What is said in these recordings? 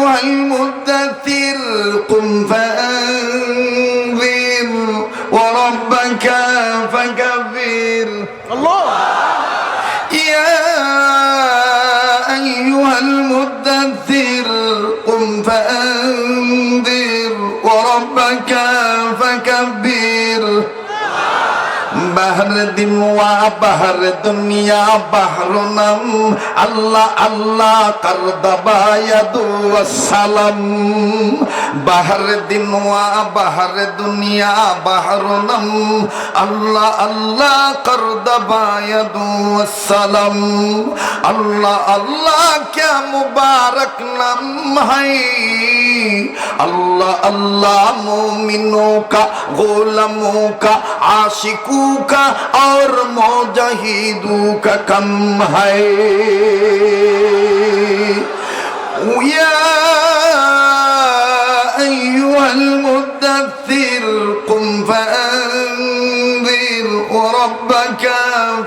أيها المدثر দিন বাহার দুনিয়া বাহর নাম। আল্লাহ আল্লাহ, কার দাবায়াদু আসসালাম বাহার দিন বাহার দুনিয়া বাহর নাম। আল্লাহ আল্লাহ, কার দাবায়াদু আল্লাহ আল্লাহ, কে মুবারক নাম হাই আল্লাহ মুমিনুকা, গোলামুকা, আশিকুকা আর মুজাহিদুকা কম হায়। يا أيها المدثر قم فأنذر وربك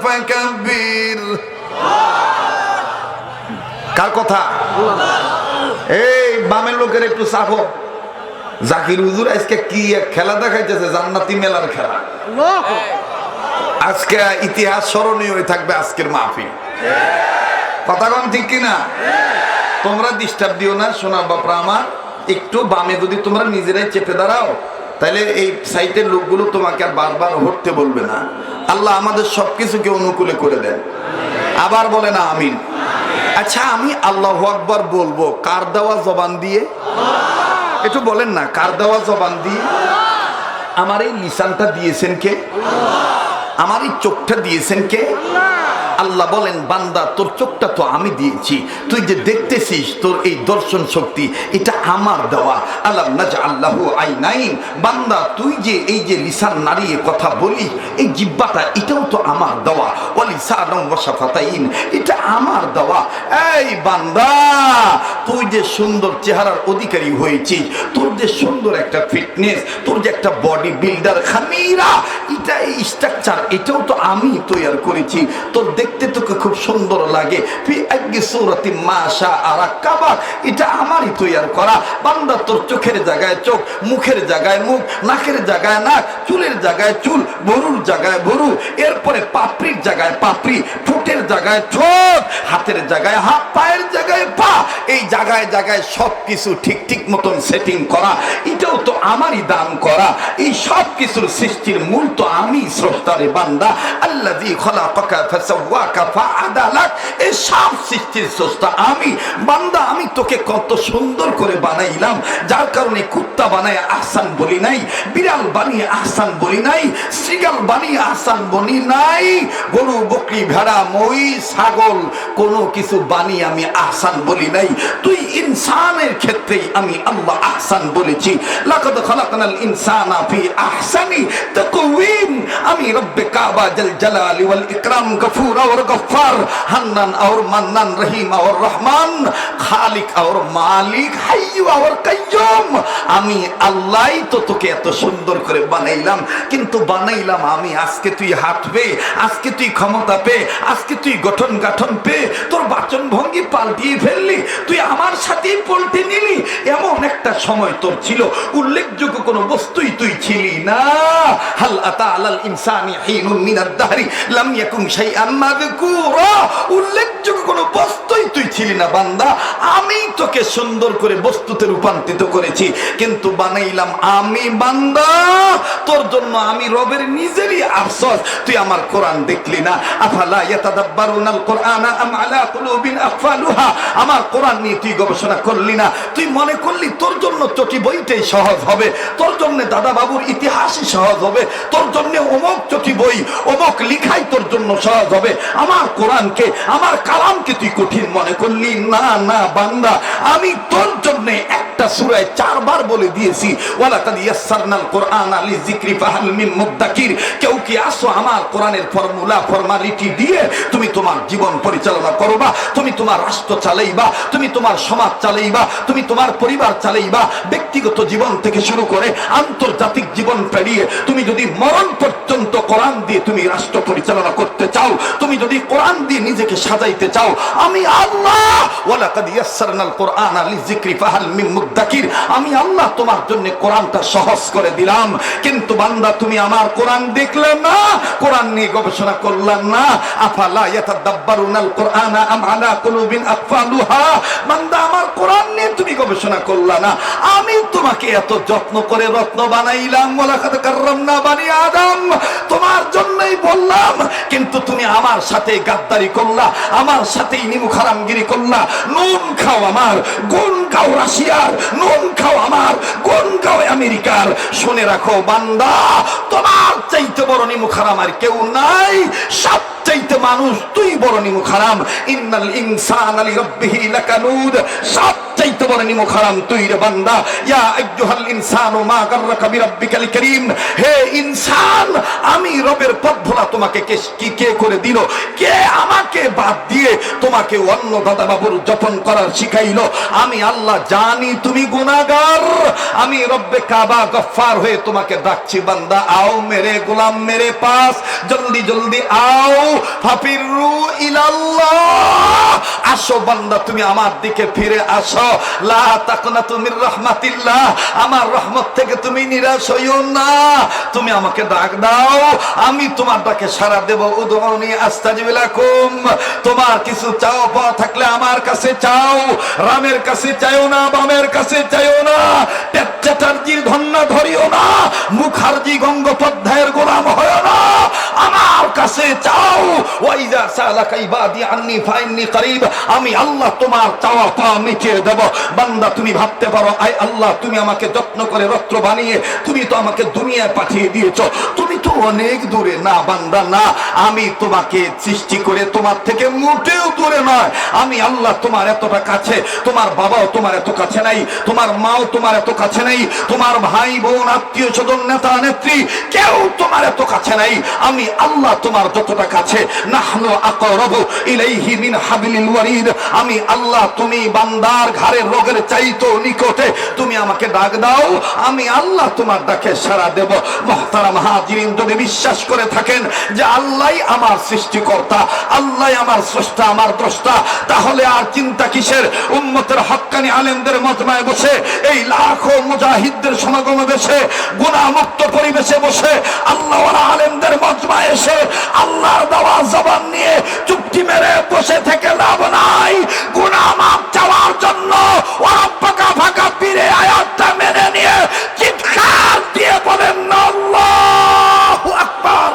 فكبر কার কথা? এই বামের লোকের একটু সাহস। জাকির হুজুর আজকে কি এক খেলা দেখাইতেছে? জান্নাতি মেলার খেলা। আজকে ইতিহাস স্মরণীয় হয়ে থাকবে আজকের মাহফিল। কথা কম ঠিক কিনা? তোমরা ডিস্টার্ব দিও না সোনা বাপরা আমার। একটু বামে যদি তোমরা নিজেরাই চেপে দাঁড়াও তাহলে এই সাইটের লোকগুলো তোমাকে আর বারবার হটতে বলবে না। আল্লাহ আমাদের সবকিছুকে অনুকূলে করে দেন। আবার বলে না আমিন। আচ্ছা আমি আল্লাহ আকবর বলব কার দেওয়া জবান দিয়ে? একটু বলেন না, কার দেওয়া জবান দিয়ে? আমার এই নিশানটা দিয়েছেন কে? আমার এই চোখটা দিয়েছেন কে? আল্লাহ বলেন, বান্দা, তোর চোখটা তো আমি দিয়েছি। তুই যে দেখতেছিস তোর এই দর্শন শক্তি, এটা আমার দেওয়া। আল্লাহ নাজ আল্লাহ আই নাইন বান্দা, তুই যে এই যে লিসান নাড়িয়ে কথা বলিস, এই জিব্বাটা, এটাও তো আমার দেওয়া। ওয়ালিসান ওয়াসাফাতাইন এটা আমার দেওয়া। এই বান্দা, তুই যে সুন্দর চেহারার অধিকারী হয়েছিস, তোর যে সুন্দর একটা ফিটনেস, তোর যে একটা বডি বিল্ডার খামিরা, এটা এই স্ট্রাকচার, এটাও তো আমি তৈরি করেছি। তোর দেখতে তোকে খুব সুন্দর লাগে। এটা আমারই তৈরি করা। বান্দা তোর চোখের জায়গায় চোখ, মুখের জায়গায় মুখ, নাকের জায়গায় নাক, চুলের জায়গায় চুল বরুর জায়গায় বরু এরপরে পাপড়ির জায়গায় পাপড়ি, ঠোঁটের জায়গায় ঠোঁট, হাতের জায়গায় হাত, পায়ের জায়গায় পা। এই জায়গায় জায়গায় সব কিছু ঠিক ঠিক মতন সেটিং করা। এটাও তো আমারই দান করা। এই সব কিছুর সৃষ্টির মূল তো আমি স্রষ্টারে বান্দা। আল্লাহ খোলা পাকা আমি। বান্দা, আমি তোকে কত সুন্দর করে বানাইলাম। যার কারণে কুত্তা বানায় বলি নাই, বিড়াল বানিয়ে বলি নাই বানিয়ে বলি নাই, গরু, বকরি, ভেড়া, মই, ছাগল, কোনো কিছু বানিয়ে আমি আহসান বলি নাই। তুই ইনসানের ক্ষেত্রেই আমি আল্লাহ আহসান বলেছি। লাকাদ খালাকনাল ইনসানা ফি আহসানি তাকওয়িম। আমি রব্বে কাবা জল জালালি ওয়াল ইকরাম গফুর और गफ्फार हन्नान और मन्नान रहीम और रहमान খালিক और মালিক হাইয়ু और কাইয়ুম আমি আল্লাহই তো তোকে এত সুন্দর করে বানাইলাম কিন্তু বানাইলাম আমি আজকে তুই হাত পে আজকে তুই ক্ষমতা পে আজকে তুই গঠন গাঠন পে তোর বাচন ভঙ্গি পাল্টিয়ে ফেললি তুই আমার সাথেই পল্টে নিলি এমন একটা সময় তোর ছিল উল্লেখযোগ্য কোনো বস্তুই তুই ছিলি না হাল আতা আলাল ইনসানি হিনুন মিনাদ দাহরি লাম ইয়াকুম শাইআন মাযকুরা উল্লেখযোগ্য কোনো বস্তুই তুই ছিলি না, বান্দা। আমি তোকে সুন্দর করে বস্তুতে রূপান্তরিত করেছি, কিন্তু বানাইলাম আমি, বান্দা। তোর জন্য আমি রবের নিজেরই আফসোস। তুই আমার কোরআন দেখলি না। আফালা ইয়াতাদাব্বারুনাল কোরআনা আম আলা কুলুবিন আকফালুহা আমার কোরআন নিয়ে তুই গবেষণা করলি না। তুই মনে করলি তোর জন্য চটি বইটাই সহজ হবে? তোর জন্য দাদা বাবুর ইতিহাসই সহজ হবে? তোর জন্য অমক চটি বই, অমক লিখাই তোর জন্য সহজ হবে? আমার কোরআনকে, আমার কালামকে তুই কঠিন মনে করলি? না না, বান্দা। আমি তোর জন্য একটা সূরায় চারবার বলে দিয়েছি। ওয়ালাকাদ ইয়াসসারনাল কোরআন আলি যিকরি ফাহাল মিন মুদ্দাকির কেউ কি আসো আমার কোরআনের ফর্মুলা, ফর্মালিটি দিয়ে তুমি তোমার জীবন পরিচালনা করবা, তুমি তোমার রাষ্ট্র চালাইবা, তুমি তোমার সমাজ চালাইবা, তুমি তোমার পরিবার চালাইবা, ব্যক্তিগত জীবন থেকে শুরু করে আন্তর্জাতিক জীবন পেরিয়ে তুমি যদি মরণ পর্যন্ত কোরআন দিয়ে তুমি রাষ্ট্র পরিচালনা করতে চাও, তুমি যদি কোরআন দিয়ে নিজেকে সাজাইতে চাও, আমি আল্লাহ কুরআনা আমি আল্লাহ তোমার জন্য কোরআনটা সহজ করে দিলাম। কিন্তু বান্দা, তুমি আমার কোরআন দেখলে না, কোরআন নিয়ে গবেষণা করলাম না। আফালা কুরআনা কুলুবিন বান্দা, আমার কোরআন নিয়ে তুমি গবেষণা করলা না। আমি তোমাকে এত যত্ন করে রত্ন বানাইলাম, ওয়ালাকাদ কাররামনা বানি আদম। তোমার জন্যই বললাম, কিন্তু তুমি আমার সাথে গাদ্দারি করলা, আমার সাথেই নিমু খারামগিরি করলা। নুন খাও আমার, গুণ খাও রাশিয়ার, নুন খাও আমার, গুণ খাও আমেরিকার। শুনে রাখো বান্দা, তোমার চাইতে বড় নিমু খারাম আর কেউ নাই। সব চাইতে মানুষ তুই বড় নিমু খারাম। ইন্নাল ইনসান আলি রব্বিহি লাকানুদ সব চাইতে বড় নিমু খারাম তুই রে বান্দা। ইয়া আইয়ুহাল ইনসানু মা গাররাকা বিরাব্বিকাল কারীম। হে ইনসান, আমি রবের পথ ভোলা তোমাকে কে কি করে দিল? কে আমাকে বাদ দিয়ে তোমাকে অন্য দাদা বাবুর যতন করার শিখাইলো? আমি আল্লাহ জানি তুমি গুনাহগার। আমি রব্বে কাবা গফফার হয়ে তোমাকে ডাকছি, বান্দা, আও মেরে গোলাম মেরে পাস। জলদি জলদি আও। ফাফিরু ইলাল্লাহ। আসো বান্দা, তুমি আমার দিকে ফিরে আসো। আমার রহমত থেকে তুমি নিরাশ হইও না। তুমি আমাকে ডাক দাও, আমি তোমার ডাকে সারা দেব। তোমার কিছু চাও পাওয়া থাকলে আমার কাছে চাও। রামের কাছে চাইও না, বামের কাছে চাইও না। চ্যাটার্জির ধন্যা ধরিও না, মুখার্জি গঙ্গোপাধ্যায়ের গোলাম হয় না। আমার কাছে চাও। ওয়াইজা সালাকা ইবাদি আন্নি ফাইন্নি করিব, আমি আল্লাহ তোমার চাওয়া পা মিটিয়ে দেব। বান্দা, তুমি ভাবতে পারো আই আল্লাহ, তুমি আমাকে যত্ন করে রত্ন বানিয়ে, তুমি তো আমাকে দুনিয়ায় পাঠিয়ে দিয়েছ। তুমি তো অনেক দূরে। না, বান্দা, না, আমি তোমাকে সৃষ্টি করে তোমার থেকে মোটেও দূরে নয়। আমি আল্লাহ তোমার এতটা কাছে, তোমার বাবাও তোমার এত কাছে নাই, তোমার মাও তোমার এত কাছে নাই, তোমার ভাই, বোন, আত্মীয় স্বজন, নেতা, নেত্রী, কেউ তোমার এত কাছে নাই। আমি আল্লাহ তোমার যতটা কাছে, নাহনু আকরাবু ইলাইহি মিন হাবলিল ওয়ারিদ আমি আল্লাহ, তুমি বান্দার ঘাড়ের রোগের চাইতো নিকটে। তুমি আমাকে ডাক দাও, আমি আল্লাহ তোমার ডাকে সাড়া দেব। মহতারাম হাজিরিন, যদি বিশ্বাস করে থাকেন যে আল্লাহই আমার সৃষ্টিকর্তা আল্লাহ আমার স্রষ্টা, আমার দ্রষ্টা, তাহলে আর চিন্তা কিসের? উম্মতের হক্কানি আলেমদের মতমায় বসে, এই লাখো মুজাহিদদের সমাগমে বসে, গুণামুক্ত পরিবেশে বসে আল্লাহ আলেমদের মজমায় এসে, আল্লাহর দেওয়া জবান নিয়ে চুপটি মেরে বসে থেকে লাভ নাই। গুনাহ মাপ চাওয়ার জন্য ওরা ফাঁকা ফাঁকা পীরে আয়াতটা মেনে নিয়ে চিৎকার দিয়ে বলেন না আল্লাহু আকবার।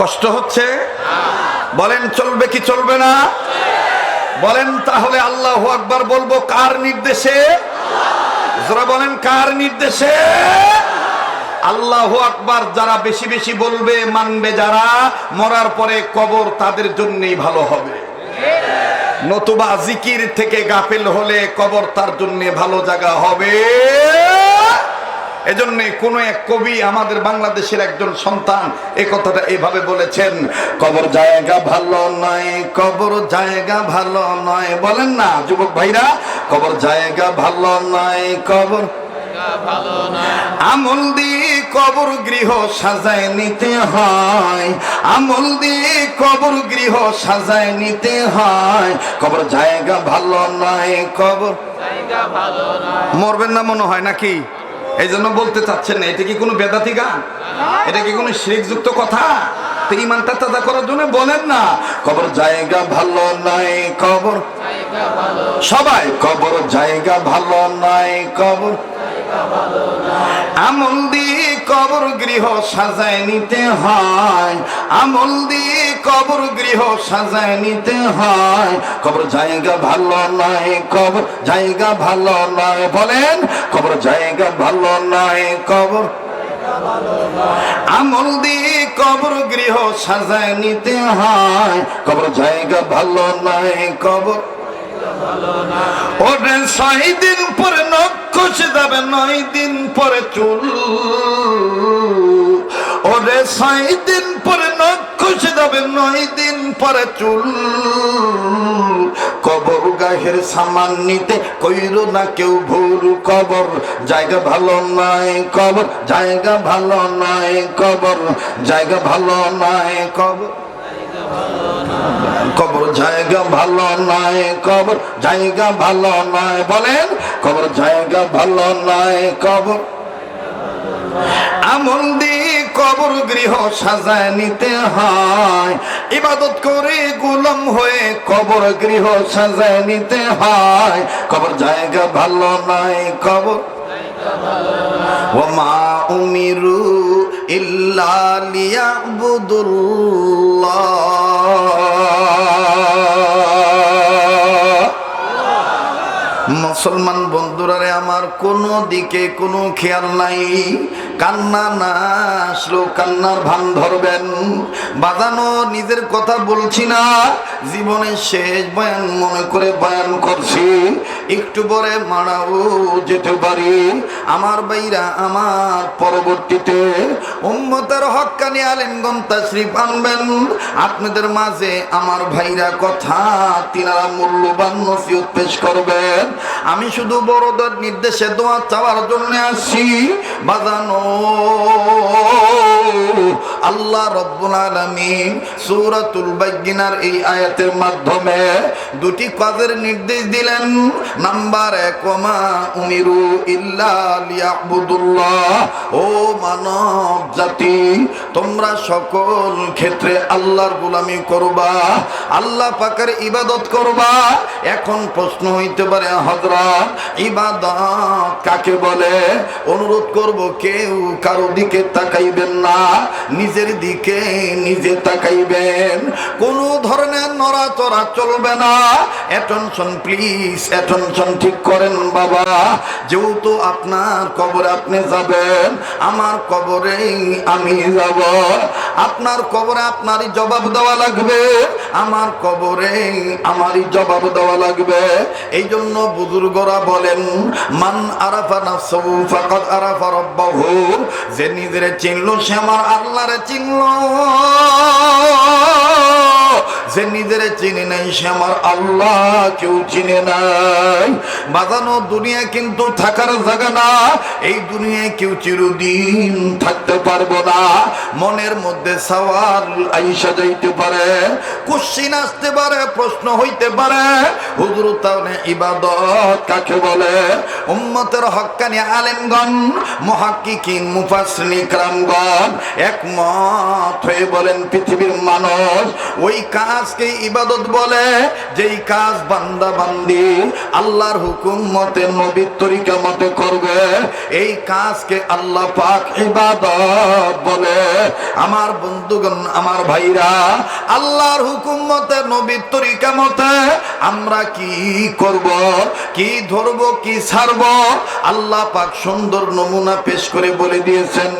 কষ্ট হচ্ছে? বলেন, চলবে কি চলবে না? বলেন তাহলে আল্লাহ আকবার বলব, কার নির্দেশে? বলেন, কার নির্দেশে? আল্লাহ আকবার যারা বেশি বেশি বলবে, মানবে যারা, মরার পরে কবর তাদের জন্যই ভালো হবে। নতুবা জিকির থেকে গাফেল হলে কবর তার জন্য ভালো জায়গা হবে। এজন্য কোন এক কবি আমাদের বাংলাদেশের একজন সন্তান এই কথাটা এভাবে বলেছেন কবর জায়গা ভালো নয় কবর জায়গা ভালো নয়। বলেন না যুবক ভাইরা কবর জায়গা ভালো নয় কবর আমল দিয়ে কবর গৃহ সাজায় নিতে হয়। আমল দিয়ে কবর গৃহ সাজায় নিতে হয়। কবর জায়গা ভালো নয় কবর মরবেন না মনে হয় নাকি? এই জন্য বলতে চাচ্ছেন না, এটা কি কোনো বেদাতি গান? এটা কি কোনো যুক্ত কথা? তো ইমানটা তাজা করার জন্য বলেন না। কবর জায়গা ভালো নয় কবর সবাই কবর জায়গা ভালো নয় কবর আমল দিয়ে কবর গৃহ সাজায় নিতে হয়, আমল দিয়ে কবর গৃহ সাজায় নিতে হয়। কবর জায়গা ভালো নয় কবর জায়গা ভালো নয় বলেন, কবর জায়গা ভালো নয় কবর আমল দিয়ে কবর গৃহ সাজায় নিতে হয়। কবর জায়গা ভালো নয় কবর ওরে ছয় দিন পরে নখ যাবে, নয় দিন পরে চুল। ওরে ছয় দিন পরে নখ যাবে, নয় দিন পরে চুল। কবর গাহের সামান নিতে কইর না কেউ ভুল কবর। জায়গা ভালো নয় কবর, জায়গা ভালো নয় কবর, জায়গা ভালো নয় কবর। কবর, জায়গা ভালো নয় কবর, জায়গা ভালো নয় বলেন, কবর, জায়গা ভালো নয় কবর। আমল দিয়ে কবর গৃহ সাজায় নিতে হয়। ইবাদত করে গোলাম হয়ে কবর গৃহ সাজায় নিতে হয়। কবর জায়গা ভালো নয় কবর ওমা উমিরু ইল্লা লিয়াবুদুল্লাহ। মুসলমান বন্ধুরারে আমার কোনো দিকে কোনো খেয়াল নাই। কান্না না আসলেও কান্নার ভান ধরবেন। বাজানো নিজের কথা বলছি না, জীবনের শেষ বয়ান মনে করে বয়ান করছি। একটু পরে মারাও যেতে পারি। আমার বাইরা আমার পরবর্তীতে উম্মতের হক্কানি আলেমগন তাশরিফ আনবেন। আপনাদের মাঝে আমার ভাইরা কথা তিনারা মূল্যবান নসিহত পেশ করবেন। আমি শুধু বড়দের নির্দেশে দোয়া চাওয়ার জন্য আসছি। বাজানো জানো আল্লাহ রব্বুল আলামিন সূরাতুল বাইয়িনার এই আয়াতের মাধ্যমে দুটি কাজের নির্দেশ দিলেন। নাম্বার এক উমিরু ও মানব জাতি, তোমরা সকল ক্ষেত্রে আল্লাহর গোলামি করবা, আল্লাহ পাকের ইবাদত করবা। এখন প্রশ্ন হইতে পারে, হযরত, ইবাদত কাকে বলে? অনুরোধ করব, কেউ কারও দিকে তাকাইবেন না নিজের দিকে নিজে তাকাইবেন। কোন ধরনের নড়াচড়া চলবে না। অ্যাটেনশন প্লিজ অ্যাটেনশন ঠিক করেন বাবা। যেহেতু আপনার কবরে আপনি যাবেন, আমার কবরে আমি যাব। আপনার কবরে আপনারই জবাব দেওয়া লাগবে। আমার কবরে আমারই জবাব দেওয়া লাগবে। এই জন্য বুজুর্গরা বলেন, মান আরাফা নাফসাহু ফাকাদ আরাফা রাব্বাহু যে নিজের চিনলো সে আমার আল্লাহরে চিনলো। যে নিজের চিনে নাই, সে আমার আল্লাহ কেউ চিনে নাই। বাজানো দুনিয়া কিন্তু থাকার জায়গা না, এই দুনিয়ায় কেউ চিরদিন থাকতে পারব না। মনের মধ্যে সওয়াল আইসা যাইতে পারে, কুশ্চিন আসতে পারে, প্রশ্ন হইতে পারে। হুজুর তাহলে ইবাদত কাকে বলে? উম্মতের হক্কানি আলেমগণ, মুহাক্কিকিন, মুফাসসিরিন, ইকরামগণ একমত হয়ে বলেন, পৃথিবীর মানুষ ওই কাজকে ইবাদত বলে, যেই কাজ বান্দা বান্দি আল্লাহর হুকুম মতে, নবীর তরিকা মতে করবে, এই কাজকে আল্লাহ পাক ইবাদত বলে। আমার বন্ধুগণ, আমার ভাইরা, আল্লাহর হুকুম মতে, নবীর তরিকা মতে আমরা কি করব, কি ধরব, কি ছাড়ব? আল্লাহ পাক সুন্দর নমুনা পেশ করে বলে দিয়েছেন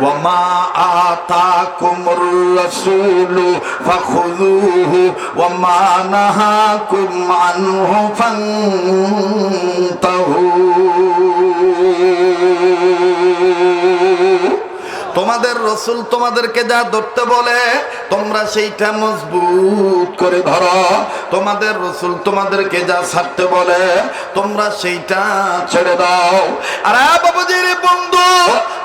ওয়ামা আতাকুমুর রাসূলু ফাখুযুহু ওয়ামা নাহাকুম আনহু ফান্তাহু তোমাদের রসুল তোমাদেরকে যা ধরতে বলে, তোমরা সেইটা মজবুত করে ধরো। তোমাদের রসুল তোমাদেরকে যা ছাড়তে বলে, তোমরা সেইটা ছেড়ে দাও। আর বাবুজির বন্ধু,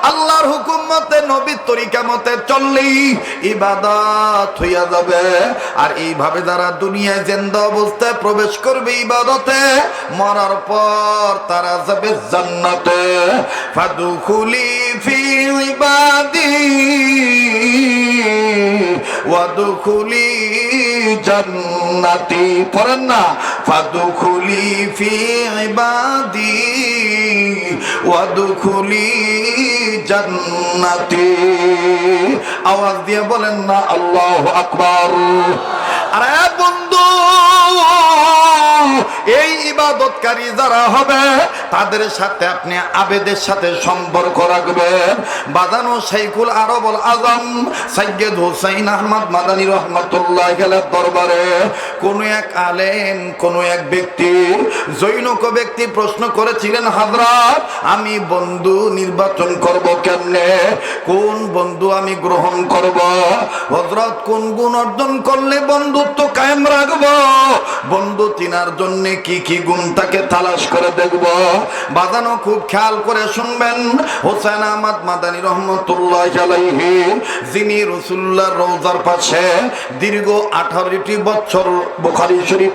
আল্লাহর হুকুম মতে, নবীর তরিকা মতে চললেই ইবাদত হইয়া যাবে। আর এইভাবে যারা দুনিয়ায় জেন্দা অবস্থায় প্রবেশ করবে ইবাদতে, মরার পর তারা যাবে জান্নাতে। ফাদুখুলি ফি ইবাদি ওয়াদুখুলি জান্নাতি পড়েন না। ফাদুখুলি ফি ইবাদি ওয়াদুখুলি জান্নাতি। আওয়াজ দিয়ে বলেন না, আল্লাহ আকবার। আরে বন্ধু ইবাদতকারী যারা হবে, তাদের সাথে আপনি আবেদের সাথে সম্পর্ক রাখবেন। বাদানো শাইখুল আরবুল আজম সৈয়দ হুসাইন আহমদ মাদানী রহমতুল্লাহ গেলের দরবারে। কোন এক আলেম, কোন এক ব্যক্তি জৈনক ব্যক্তি প্রশ্ন করেছিলেন, হাজরাত, আমি বন্ধু নির্বাচন করব কেমনে? কোন বন্ধু আমি গ্রহণ করব? হজরত কোন গুণ অর্জন করলে বন্ধুত্ব কায়েম রাখব? বন্ধু চিনার জন্য কি কি গুণ তাকে তালাশ করে দেখব। বাজানো খুব খেয়াল করে শুনবেন। হোসেন আহমদ মাদানী রহমতুল্লাহ যিনি রসুল্লাহ রোজার পাশে দীর্ঘ আঠারোটি বছর বোখারি শরীফ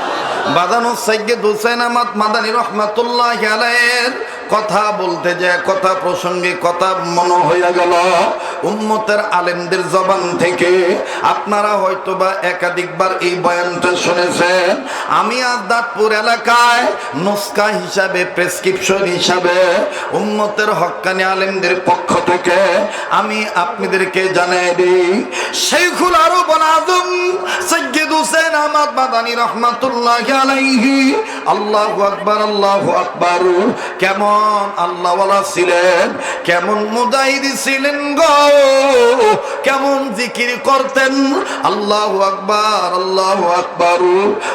বাদানো সৈয়দ হুসেন আহমদ মাদানী রহমাতুল্লাহ আলাইয়ের কথা বলতে যে কথা প্রসঙ্গে কথা মনে হইয়া গেল। উম্মতের আলেমদের জবান থেকে আপনারা হয়তো বা একাধিকবার এই বয়ানটা শুনেছেন। আমি আজ দাঁতপুর এলাকায় নুস্কা হিসাবে, প্রেসক্রিপশন হিসাবে উম্মতের হক্কানি আলেমদের পক্ষ থেকে আমি আপনাদেরকে জানাই দিই শেখুল আরব আজম সৈয়দ হুসেন আহমদ মাদানী রহমাতুল্লাহ আলাইহি, আল্লাহু আকবার আল্লাহু আকবার, কেমন আল্লাহওয়ালা ছিলেন। কেমন মুজাহিদি ছিলেন গো? কেমন জিকির করতেন? আল্লাহু আকবার আল্লাহু আকবার।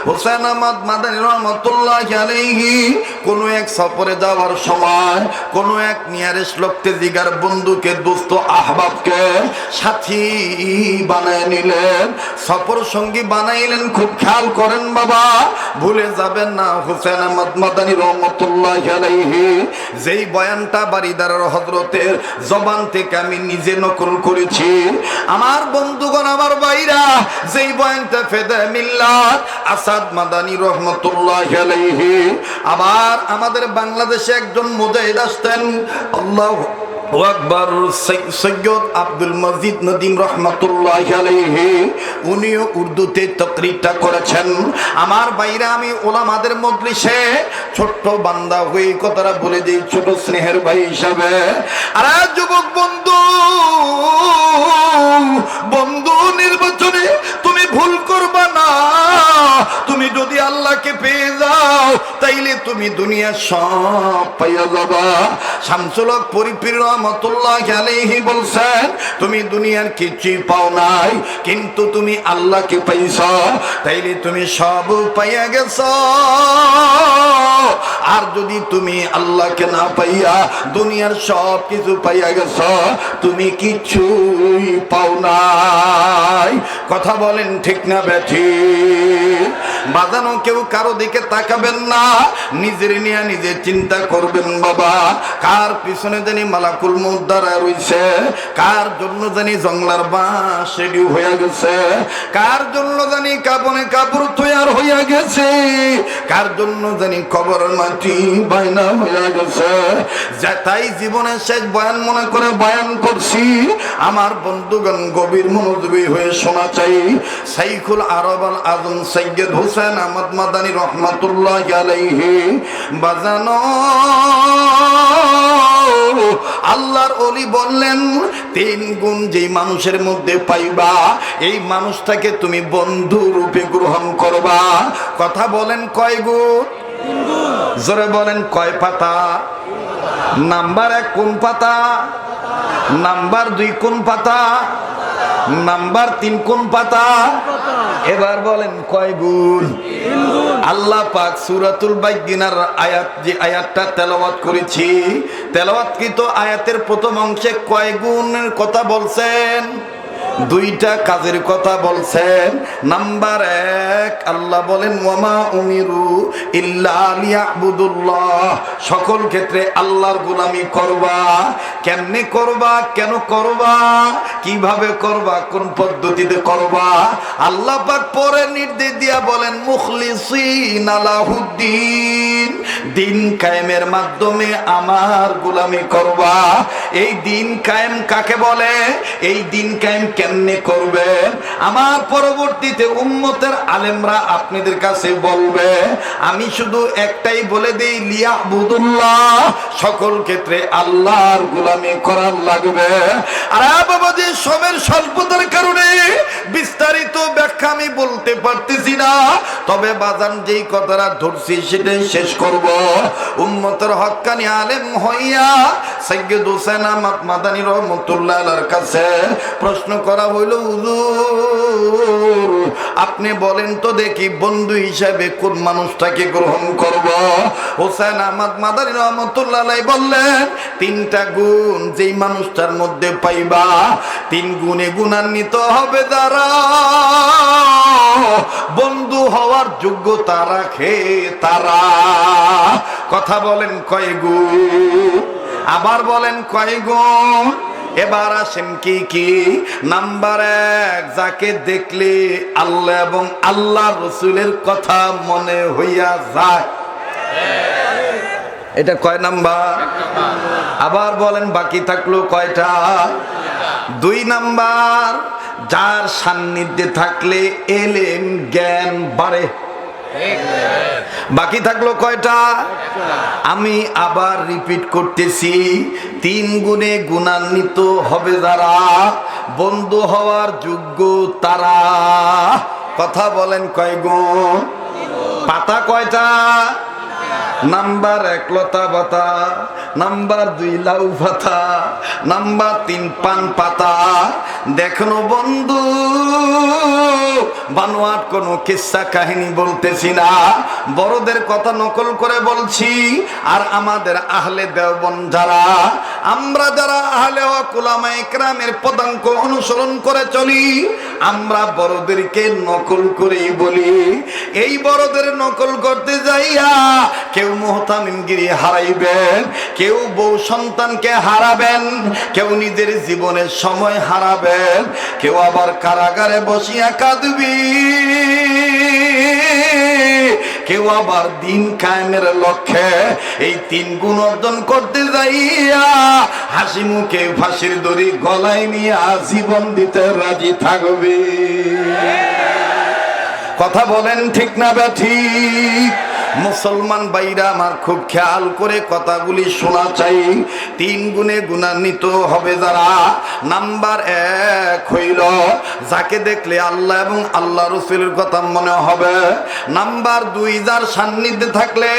হুসেন আহমদ মাদানী রহমাতুল্লাহ আলাইহি কোন এক সফরে যাওয়ার সময়, কোন এক নিয়ারেস্ট লোককে জিগার বন্ধুকে দোস্ত আহবাবকে সাথী বানায় নিলেন। সফর সঙ্গী বানাইলেন, খুব খেয়াল করেন বাবা। ভুলে যাবেন না, হুসেন আহমদ মাদানী রহমতুল্লাহ আলাইহি। যেই বয়ানটা বাড়িদার হজরতের জবান থেকে আমি নিজে নকল করেছি, আমার বন্ধুগণ, আমার বাইরা যেই বয়ানটা ফেদা মিল্লাত আসাদ মাদানি রহমতুল্লাহ আবার আমাদের বাংলাদেশে একজন মুজাহিদ আসতেন, আল্লাহ বন্ধু নির্বাচনে তুমি ভুল করবা না। তুমি যদি আল্লাহকে পেয়ে যাও, তাইলে তুমি দুনিয়া সব পাইয়া যাবা। শামসুলক পরিপীর রহমতুল্লাহ আলাইহি বলছেন, তুমি দুনিয়ার কিছুই পাও নাই, কিন্তু তুমি আল্লাহকে পাইছ, তাইলে তুমি সব পাইয়া গেছ। আর যদি তুমি আল্লাহকে না পাইয়া দুনিয়ার সব কিছু পাইয়া গেছ, তুমি কিছুই পাও নাই। কথা বলেন ঠিক না ব্যাঠি? বাজানো কেউ কারও দিকে তাকাবেন না, নিজের নিয়ে নিজে চিন্তা করবেন বাবা। কার পিছনে জানি কার জন্য জানি জংলার বাঁশ হইয়া গেছে? কার জন্য জানি কাপনে কাপড় হইয়া গেছে? কার জন্য জানি কবর মাটি বাইনা হইয়া গেছে? শেষ বয়ান মনে করে বয়ান করছি, আমার বন্ধুগণ গভীর মনোযোগী হয়ে শোনা চাই। সাইকুল আরব আল আজম সৈয়দ হুসেন আহমদ মাদানী রহমাতুল্লাহ আলাইহি। বাজানো আল্লাহর অলি বললেন, তিন গুণ যেই মানুষের মধ্যে পাইবা, এই মানুষটাকে তুমি বন্ধু রূপে গ্রহণ করবা। কথা বলেন কয় গুণ? জোরে বলেন কয় পাতা? নাম্বার এক কোন পাতা? নাম্বার দুই কোন পাতা? নাম্বার তিন কোন পাতা? এবার বলেন কয় গুণ? আল্লাহ পাক সুরাতুল বাইদিনার আয়াত যে আয়াতটা তেলাওয়াত করেছি তেলাওয়াতকৃত আয়াতের প্রথম অংশে কয় গুণের কথা বলছেন? দুইটা কাজের কথা বলছেন। নাম্বার এক, আল্লাহ বলেন, ওয়ামা উমিরু ইল্লা সকল ক্ষেত্রে আল্লাহর গোলামি করবা। কেমনে করবা, কেন করবা, কীভাবে করবা, কোন পদ্ধতিতে করবা? আল্লাহ পাক পরে নির্দেশ দিয়া বলেন, মুখলিসিন আলাহুদ্দিন দিন কায়েমের মাধ্যমে আমার গোলামি করবা। এই দিন কায়েম কাকে বলে? এই দিন কায়েম কেমনে করবে? আমার পরবর্তীতে উম্মতের আলেমরা আপনাদের কাছে বলবে, আমি শুধু একটাই বলে দেই লিয়া বুদুল্লাহ সকল ক্ষেত্রে আল্লাহর গোলামি করার লাগবে। আর বাবা যে সময়ের স্বল্পতার কারণে বিস্তারিত ব্যাখ্যা আমি বলতে পারতেছি না, তবে বাজান যেই কথাটা ধরছি সেটাই শেষ করব। উম্মতের হক্কানি আলেম হইয়া সৈয়দ হোসেন আহমদ মাদানী রহমতুল্লাহ কাছে প্রশ্ন করা হইল, হুজুর, আপনি বলেন তো দেখি বন্ধু হিসাবে কোন মানুষটাকে গ্রহণ করব? হোসেন আহমদ মাদানী রহমতুল্লাহ বললেন, তিনটা গুণ যেই মানুষটার মধ্যে পাইবা, তিন গুণে গুণান্বিত হবে দ্বারা বন্ধু হওয়ার যোগ্যতা রাখে তারা। কথা বলেন কয় গুণ আবার বলেন, কয় গুণ এবার আসেন কি কি? নাম্বার এক, যাকে দেখলে আল্লাহ এবং আল্লাহ রসুলের কথা মনে হইয়া যায়। এটা কয় নাম্বার? আবার বলেন, বাকি থাকল কয়টা? দুই নাম্বার, যার সান্নিধ্যে থাকলে এলেন জ্ঞান বাড়ে। বাকি থাকল কয়টা? আমি আবার রিপিট করতেছি, তিন গুণে গুণান্বিত হবে যারা, বন্ধু হওয়ার যোগ্য তারা। কথা বলেন কয় গুণ? পাতা কয়টা? নাম্বার এক লতা পাতা, নাম্বার দুই লাউ পাতা, নাম্বার তিন পান পাতা। দেখনো বন্ধু, বানোয়াট কোনো কিস্সা কাহিনী বলতেছি না। বড়দের কথা নকল করে বলছি, আর আমাদের আহলে দেওবন যারা, আমরা যারা আহলে কুলামা ইকরামের পদাঙ্ক অনুসরণ করে চলি, আমরা বড়দেরকে নকল করেই বলি। এই বড়দের নকল করতে যাইয়া কেউ মোহতামিনগিরি হারাইবেন, কেউ বউ সন্তানকে হারাবেন, কেউ নিজের জীবনের সময় হারাবেন, কেউ আবার কারাগারে বসিয়া কাঁদবি, কেউ আবার দিন কায়েমের লক্ষ্যে এই তিন গুণ অর্জন করতে যাইয়া হাসি মুখে ফাঁসির দড়ি গলায় নিয়ে জীবন দিতে রাজি থাকবে। কথা বলেন ঠিক না ঠিক? মুসলমান বাইরা আমার খুব খেয়াল করে কথাগুলি শোনা চাই। তিন গুণে গুণান্বিত হবে যারা। নাম্বার এক হইল, যাকে দেখলে আল্লাহ এবং আল্লাহ রসুলের কথা মনে হবে। নাম্বার দুই, যার সান্নিধ্যে থাকলে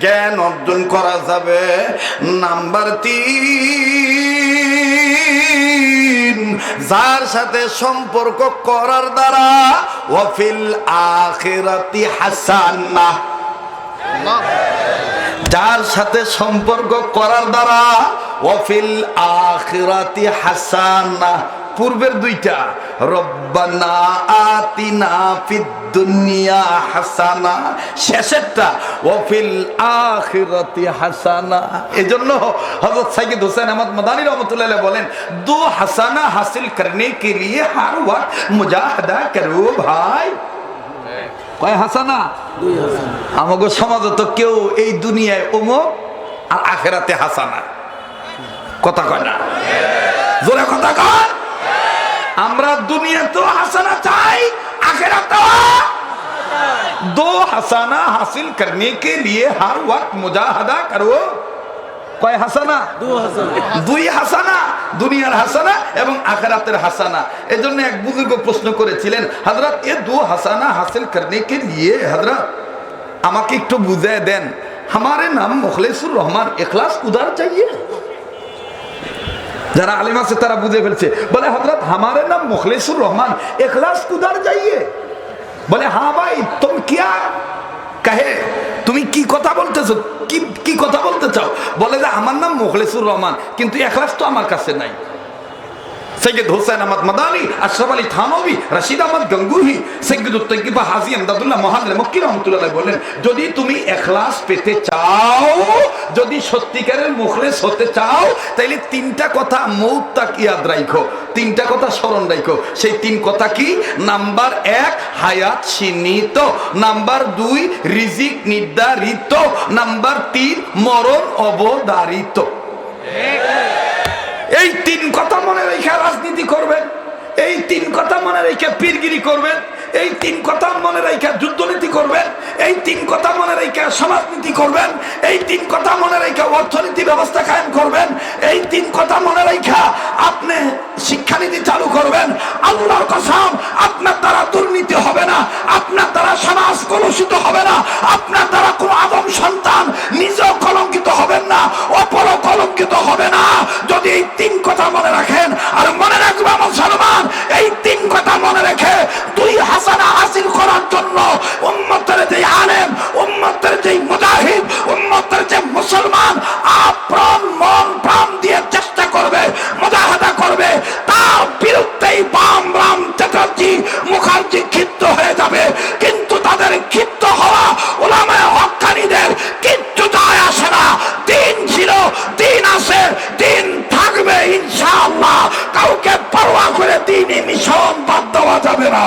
জ্ঞান অর্জন করা যাবে। নাম্বার তিন, যার সাথে সম্পর্ক করার দ্বারা ওয়াফিল আখিরাতি হাসানা যার সাথে সম্পর্ক করার দ্বারা ওয়াফিল আখিরাতি হাসানা, পূর্বের দুইটা, রব্বানা আতিনা দুনিয়া হাসানা ওয়াফিল হাসানা। এজন্য বলেন, দো হাসানা হাসিল করনে কে লিয়ে করো ভাই। কয় হাসানা আমাকে সমাজে তো কেউ এই দুনিয়ায় অমুক আর আখেরাতে হাসানা কথা কয় না জোরে কথা কয় আমরা দুনিয়া তো হাসানা চাই আখেরাতে दो हसाना हासिल करने के लिए हर वक्त मुजाहदा करो কয় হাসানা দুই হাসানা দুনিয়ার হাসানা এবং আখেরাতের হাসানা এজন্য এক বুজুর্গ প্রশ্ন করেছিলেন হযরত এ দু হাসানা হাসিল করনে के लिए হযরত আমাকে একটু বুঝিয়ে দেন हमारे नाम मुखलिसुर रहमान इखलास उधर चाहिए যারা আলিম আছে তারা বুঝে ফেলছে বলে হযরত हमारे नाम मुखलिसुर रहमान इखलास उधर चाहिए বলে হ্যাঁ ভাই তুমি কিয়া কাহে, তুমি কি কথা বলতেছো? কি কি কথা বলতে চাও? বলে যে, আমার নাম মোখলেসুর রহমান, কিন্তু এখলাস তো আমার কাছে নাই। সৈয়দ হোসেন আহমদ মাদানি আশরাফ আলী থানবী রশিদ আহমদ গঙ্গুহি সৈয়দ তৈকিবা হাজি আমদাদুল্লাহ মহাদ মক্কি রহমতুল্লাহ বললেন যদি তুমি এখলাস পেতে চাও, যদি সত্যিকারের মুখলেস হতে চাও, তাইলে তিনটা কথা মৌতা ইয়াদ রাখো তিনটা কথা স্মরণ রাখো সেই তিন কথা কি? নাম্বার এক, হায়াত সীমিত, নাম্বার দুই, রিজিক নির্ধারিত, নাম্বার তিন, মরণ অবধারিত। এই তিন কথা মনে রেখে রাজনীতি করবেন এই তিন কথা মনে রেখে পীরগিরি করবেন এই তিন কথা মনে রেখা যুদ্ধনীতি করবেন, এই তিন কথা মনে রেখা সমাজনীতি করবেন, এই তিন কথা মনে রেখা অর্থনীতি ব্যবস্থা কায়েম করবেন, এই তিন কথা মনে রেখা আপনি শিক্ষানীতি চালু করবেন। আল্লাহর কসম, আপনার দ্বারা দুর্নীতি হবে না, আপনার দ্বারা সমাজ কলুষিত হবে না, আপনার দ্বারা কোনো আদম সন্তান নিজেও কলঙ্কিত হবেন না, অপরও কলঙ্কিত হবে না। যদি এই তিন কথা মনে রাখেন, আর মনে রাখবে সালমান এই তিন কথা মনে রেখে হাসানা হাসিল করার জন্য উম্মতের যে আলেম, উম্মতের যে মুজাহিদ, উম্মতের যে মুসলমান, আপ্রাণ, মন প্রাণ দিয়ে চেষ্টা করবে, মুজাহাদা করবে, তার বিরুদ্ধেই বাম রাম চ্যাটার্জি মুখার্জি ক্ষিপ্ত হয়ে যাবে। যাবে না।